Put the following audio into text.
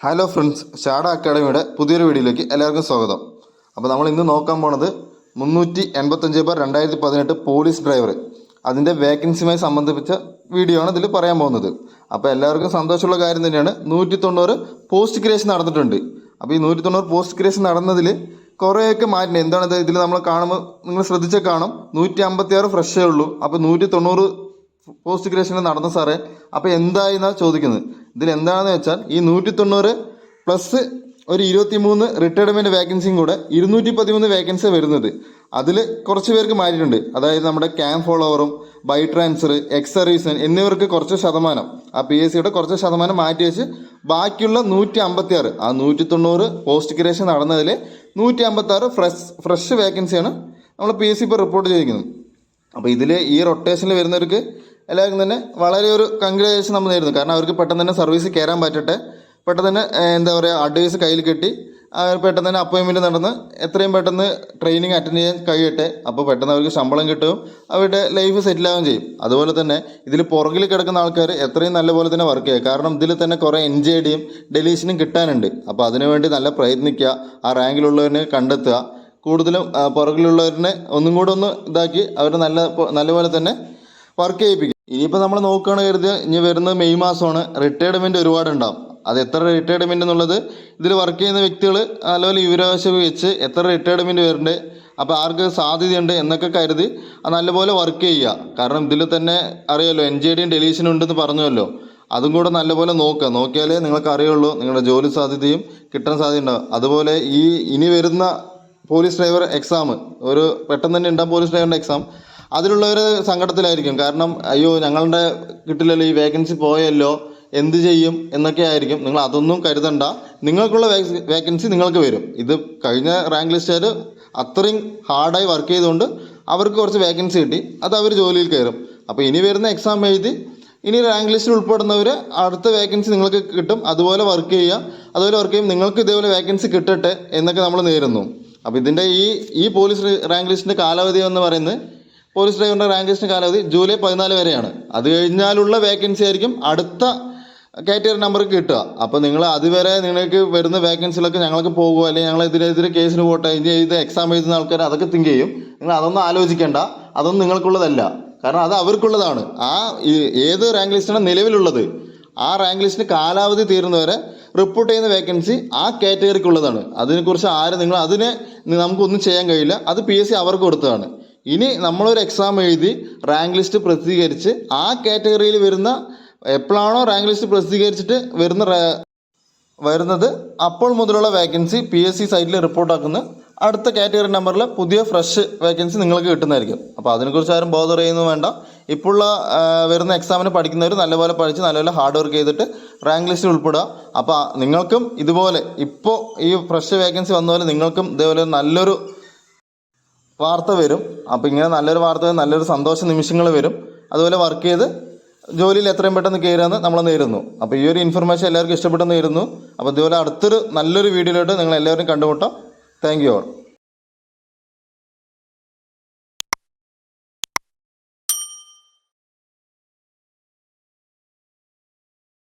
Hello friends ഷാഡ അക്കാഡമിയുടെ പുതിയൊരു വീഡിയോയിലേക്ക് എല്ലാവർക്കും സ്വാഗതം. അപ്പോൾ നമ്മൾ ഇന്ന് നോക്കാൻ പോണത് മുന്നൂറ്റി എൺപത്തഞ്ച് ബാർ രണ്ടായിരത്തി പതിനെട്ട് പോലീസ് ഡ്രൈവർ അതിന്റെ വേക്കൻസിയുമായി സംബന്ധിച്ച വീഡിയോ ആണ് ഇതിൽ പറയാൻ പോകുന്നത്. അപ്പോൾ എല്ലാവർക്കും സന്തോഷമുള്ള കാര്യം തന്നെയാണ്. നൂറ്റി തൊണ്ണൂറ് പോസ്റ്റ് ഗ്രേഷൻ നടന്നിട്ടുണ്ട്. അപ്പോൾ ഈ നൂറ്റി തൊണ്ണൂറ് പോസ്റ്റ് ഗ്രേഷൻ നടന്നതിൽ കുറേയൊക്കെ മാറ്റണം എന്താണ് ഇതിൽ നമ്മൾ കാണുമ്പോൾ നിങ്ങൾ ശ്രദ്ധിച്ചാൽ കാണും. നൂറ്റി അമ്പത്തി ആറ് ഫ്രഷേ ഉള്ളൂ. അപ്പോൾ നൂറ്റി തൊണ്ണൂറ് പോസ്റ്റ് ഗ്രേഷൻ നടന്ന സാറേ അപ്പോൾ എന്തായി എന്നാണ് ചോദിക്കുന്നത്? ഇതിൽ എന്താണെന്ന് വെച്ചാൽ ഈ നൂറ്റി തൊണ്ണൂറ് പ്ലസ് ഒരു ഇരുപത്തി മൂന്ന് റിട്ടയർമെന്റ് വേക്കൻസിയും കൂടെ ഇരുന്നൂറ്റി പതിമൂന്ന് വേക്കൻസി വരുന്നത്. അതിൽ കുറച്ച് പേർക്ക് മാറ്റിയിട്ടുണ്ട് അതായത് നമ്മുടെ ക്യാമ്പ് ഫോളോവറും ബൈ ട്രാൻസ്ഫർ എക്സ് സർവീസൻ എന്നിവർക്ക് കുറച്ച് ശതമാനം. ആ പി എസ് സിയുടെ കുറച്ച് ശതമാനം മാറ്റി വെച്ച് ബാക്കിയുള്ള നൂറ്റി അമ്പത്തി ആറ് ആ നൂറ്റി തൊണ്ണൂറ് പോസ്റ്റ് ഗ്രേഷൻ നടന്നതിൽ നൂറ്റി അമ്പത്തി ആറ് ഫ്രഷ് ഫ്രഷ് വേക്കൻസിയാണ് നമ്മൾ പി എസ് സി ഇപ്പോൾ റിപ്പോർട്ട് ചെയ്തിരിക്കുന്നത്. അപ്പോൾ ഇതിൽ ഈ റൊട്ടേഷനിൽ വരുന്നവർക്ക് എല്ലാവർക്കും തന്നെ വളരെ ഒരു കൺഗ്രാജുലേഷൻ നമ്മൾ നേരുന്നു. കാരണം അവർക്ക് പെട്ടെന്ന് തന്നെ സർവീസ് കയറാൻ പറ്റട്ടെ. പെട്ടെന്ന് തന്നെ എന്താ പറയുക അഡ്വൈസ് കയ്യിൽ കിട്ടി. അവർ പെട്ടെന്ന് തന്നെ അപ്പോയിൻമെന്റ് നടന്ന് എത്രയും പെട്ടെന്ന് ട്രെയിനിങ് അറ്റൻഡ് ചെയ്യാൻ കഴിയട്ടെ. അപ്പോൾ പെട്ടെന്ന് അവർക്ക് ശമ്പളം കിട്ടും അവരുടെ ലൈഫ് സെറ്റിൽ ആവുകയും ചെയ്യും. അതുപോലെ തന്നെ ഇതിൽ പുറകിൽ കിടക്കുന്ന ആൾക്കാർ എത്രയും നല്ലപോലെ തന്നെ വർക്ക് ചെയ്യുക. കാരണം ഇതിൽ തന്നെ കുറേ എൻ ജി ഐഡിയും ഡെലീഷനും കിട്ടാനുണ്ട്. അപ്പോൾ അതിനുവേണ്ടി നല്ല പ്രയത്നിക്കുക. ആ റാങ്കിലുള്ളവരെ കണ്ടെത്തുക. കൂടുതലും പുറകിലുള്ളവരെ ഒന്നും കൂടെ ഒന്ന് ഇതാക്കി അവരെ നല്ല നല്ലപോലെ തന്നെ വർക്ക് ചെയ്യിപ്പിക്കും ഇനിയിപ്പോൾ നമ്മൾ നോക്കുകയാണ് കരുതിയ ഇനി വരുന്നത് മെയ് മാസമാണ്. ഒരുപാട് ഉണ്ടാവും അത് എത്ര റിട്ടയർമെന്റ് എന്നുള്ളത് ഇതിൽ വർക്ക് ചെയ്യുന്ന വ്യക്തികൾ നല്ലപോലെ വിവരാവകാശം വെച്ച് എത്ര റിട്ടയർമെന്റ് വരുന്നുണ്ട് അപ്പോൾ ആർക്ക് സാധ്യതയുണ്ട് എന്നൊക്കെ കരുതി നല്ലപോലെ വർക്ക് ചെയ്യുക. കാരണം ഇതിൽ തന്നെ അറിയാമല്ലോ എൻ ജെ ഡിയും ഡെലീഷനും ഉണ്ടെന്ന് പറഞ്ഞുവല്ലോ. അതും കൂടെ നല്ലപോലെ നോക്കുക. നോക്കിയാലേ നിങ്ങൾക്ക് അറിയുള്ളൂ നിങ്ങളുടെ ജോലി സാധ്യതയും കിട്ടാൻ സാധ്യത ഉണ്ടാവും. അതുപോലെ ഈ ഇനി വരുന്ന പോലീസ് ഡ്രൈവർ എക്സാം ഒരു പെട്ടെന്ന് തന്നെ ഉണ്ടാകും പോലീസ് ഡ്രൈവറിന്റെ എക്സാം അതിലുള്ളവർ സങ്കടത്തിലായിരിക്കും. കാരണം അയ്യോ ഞങ്ങളുടെ കിട്ടില്ലല്ലോ ഈ വേക്കൻസി പോയല്ലോ എന്ത് ചെയ്യും എന്നൊക്കെ ആയിരിക്കും. നിങ്ങൾ അതൊന്നും കരുതണ്ട. നിങ്ങൾക്കുള്ള വേക്കൻസി നിങ്ങൾക്ക് വരും. ഇത് കഴിഞ്ഞ റാങ്ക് ലിസ്റ്റുകാർ അത്രയും ഹാർഡായി വർക്ക് ചെയ്തുകൊണ്ട് അവർക്ക് കുറച്ച് വേക്കൻസി കിട്ടി. അത് അവർ ജോലിയിൽ കയറും. അപ്പോൾ ഇനി വരുന്ന എക്സാം എഴുതി ഇനി റാങ്ക് ലിസ്റ്റിൽ ഉൾപ്പെടുന്നവർ അടുത്ത വേക്കൻസി നിങ്ങൾക്ക് കിട്ടും. അതുപോലെ വർക്ക് ചെയ്യുക. അതുപോലെ വർക്ക് ചെയ്യും. നിങ്ങൾക്ക് ഇതേപോലെ വേക്കൻസി കിട്ടട്ടെ എന്നൊക്കെ നമ്മൾ നേരുന്നു. അപ്പോൾ ഇതിന്റെ ഈ ഈ പോലീസ് റാങ്ക് ലിസ്റ്റിന്റെ കാലാവധി എന്ന് പറയുന്നത് പോലീസ് ഡ്രൈവറുടെ റാങ്ക് ലിസ്റ്റ് കാലാവധി ജൂലൈ പതിനാല് വരെയാണ്. അത് കഴിഞ്ഞാലുള്ള വേക്കൻസി ആയിരിക്കും അടുത്ത കാറ്റഗറി നമ്പർ കിട്ടുക. അപ്പോൾ നിങ്ങൾ അതുവരെ നിങ്ങൾക്ക് വരുന്ന വേക്കൻസിലൊക്കെ ഞങ്ങൾക്ക് പോകുക അല്ലെങ്കിൽ ഞങ്ങളെതിരെതിരെ കേസിന് പോട്ടെ ഇനി ഇത് എക്സാം എഴുതുന്ന ആൾക്കാർ അതൊക്കെ തിങ്ക് ചെയ്യും. നിങ്ങൾ അതൊന്നും ആലോചിക്കേണ്ട. അതൊന്നും നിങ്ങൾക്കുള്ളതല്ല. കാരണം അത് അവർക്കുള്ളതാണ്. ആ ഏത് റാങ്ക് ലിസ്റ്റാണ് നിലവിലുള്ളത് ആ റാങ്ക് ലിസ്റ്റിന് കാലാവധി തീരുന്നവരെ റിപ്പോർട്ട് ചെയ്യുന്ന വേക്കൻസി ആ കാറ്റഗറിക്കുള്ളതാണ് അതിനെക്കുറിച്ച് ആരും നിങ്ങൾ അതിനെ നമുക്കൊന്നും ചെയ്യാൻ കഴിയില്ല. അത് പി എസ് സി അവർക്ക് കൊടുത്തതാണ്. ഇനി നമ്മളൊരു എക്സാം എഴുതി റാങ്ക് ലിസ്റ്റ് പ്രസിദ്ധീകരിച്ച് ആ കാറ്റഗറിയിൽ വരുന്ന എപ്പോഴാണോ റാങ്ക് ലിസ്റ്റ് പ്രസിദ്ധീകരിച്ചിട്ട് വരുന്ന വരുന്നത് അപ്പോൾ മുതലുള്ള വേക്കൻസി പി എസ് സി സൈറ്റിൽ റിപ്പോർട്ടാക്കുന്ന അടുത്ത കാറ്റഗറി നമ്പറിൽ പുതിയ ഫ്രഷ് വേക്കൻസി നിങ്ങൾക്ക് കിട്ടുന്നതായിരിക്കും. അപ്പോൾ അതിനെക്കുറിച്ച് ആരും ബോധർ ചെയ്യുന്നു വേണ്ട. ഇപ്പോഴുള്ള വരുന്ന എക്സാമിന് പഠിക്കുന്നവർ നല്ലപോലെ പഠിച്ച് നല്ലപോലെ ഹാർഡ് വർക്ക് ചെയ്തിട്ട് റാങ്ക് ലിസ്റ്റിൽ ഉൾപ്പെടുക. അപ്പോൾ നിങ്ങൾക്കും ഇതുപോലെ ഇപ്പോൾ ഈ ഫ്രഷ് വേക്കൻസി വന്ന പോലെ നിങ്ങൾക്കും ഇതേപോലെ നല്ലൊരു വാർത്ത വരും. അപ്പോൾ ഇങ്ങനെ നല്ലൊരു വാർത്ത നല്ലൊരു സന്തോഷ നിമിഷങ്ങൾ വരും. അതുപോലെ വർക്ക് ചെയ്ത് ജോലിയിൽ എത്രയും പെട്ടെന്ന് കയറുമെന്ന് നമ്മൾ നേരുന്നു. അപ്പോൾ ഈ ഒരു ഇൻഫർമേഷൻ എല്ലാവർക്കും ഇഷ്ടപ്പെട്ടെന്ന് നേരുന്നു. അപ്പോൾ ഇതുപോലെ അടുത്തൊരു നല്ലൊരു വീഡിയോയിലോട്ട് നിങ്ങൾ എല്ലാവരും കണ്ടുമുട്ടാം. Thank you all